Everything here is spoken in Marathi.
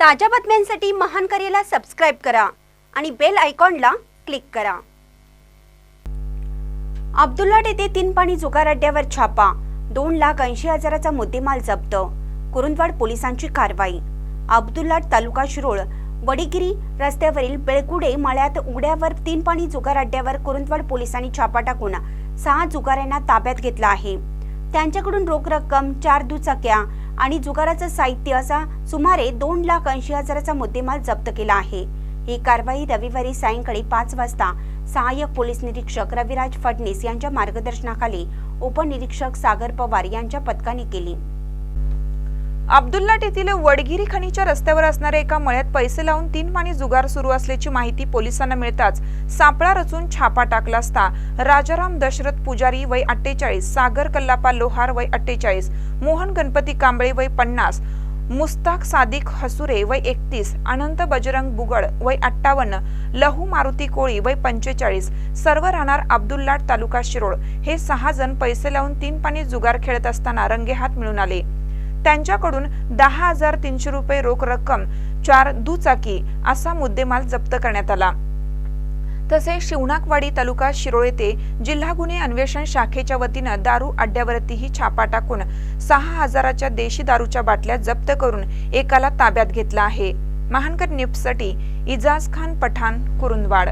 ताज्या बातम्यांसाठी महान करेला सबस्क्राईब करा आणि बेल आयकॉनला क्लिक करा. अब्दुल्लाट येथे तीन पाणी जुगार अड्ड्यावर छापा. दोन लाख ऐंशी हजाराचा मुद्देमाल जप्त. कुरुंदवाड पोलिसांची कारवाई. अब्दुल्लाट तालुका शिरोळ वडीगिरी रस्त्यावरील बेळकुडे मळ्यात उघड्यावर तीन पाणी जुगार अड्ड्यावर कुरुंदवाड पोलिसांनी छापा टाकून सहा जुगाऱ्यांना ताब्यात घेतला आहे. त्यांच्याकडून रोख रक्कम चार दुचाक्या आणि जुगाराचं साहित्य असा सुमारे दोन लाख ऐंशी हजाराचा मुद्देमाल जप्त केला आहे. ही कारवाई रविवारी सायंकाळी पाच वाजता सहाय्यक पोलीस निरीक्षक रविराज फडणीस यांच्या मार्गदर्शनाखाली उपनिरीक्षक सागर पवार यांच्या पथकाने केली. अब्दुल्लाट येथील वडगिरी खणीच्या रस्त्यावर असणाऱ्या एका मळ्यात पैसे लावून तीन पाणी जुगार सुरू असल्याची माहिती पोलिसांना मिळताच सापळा रचून छापा टाकला असता राजाराम दशरथ पुजारी वय अठ्ठेचाळीस सागर कल्लापा लोहार वय अठ्ठेचाळीस मोहन गणपती कांबळे वय पन्नास मुस्ताक सादिक हसुरे वय एकतीस अनंत बजरंग बुगड वय अठ्ठावन्न लहू मारुती कोळी वय पंचेचाळीस सर्व राहणार अब्दुल्लाट तालुका शिरोळ. हे सहा जण पैसे लावून तीन पाणी जुगार खेळत असताना रंगेहात मिळून आले. त्यांच्याकडून दहा हजार तीनशे रुपये रोख रक्कम चार दुचाकी असा मुद्देमाल जप्त करण्यात आला. तसेच शिवणाकवाडी तालुका शिरोळ येथे जिल्हा गुन्हे अन्वेषण शाखेच्या वतीनं दारू अड्ड्यावरतीही छापा टाकून सहा हजाराच्या देशी दारूच्या बाटल्या जप्त करून एकाला ताब्यात घेतला आहे. महानकर न्यूजसाठी इजाज खान पठाण कुरुंदवाड.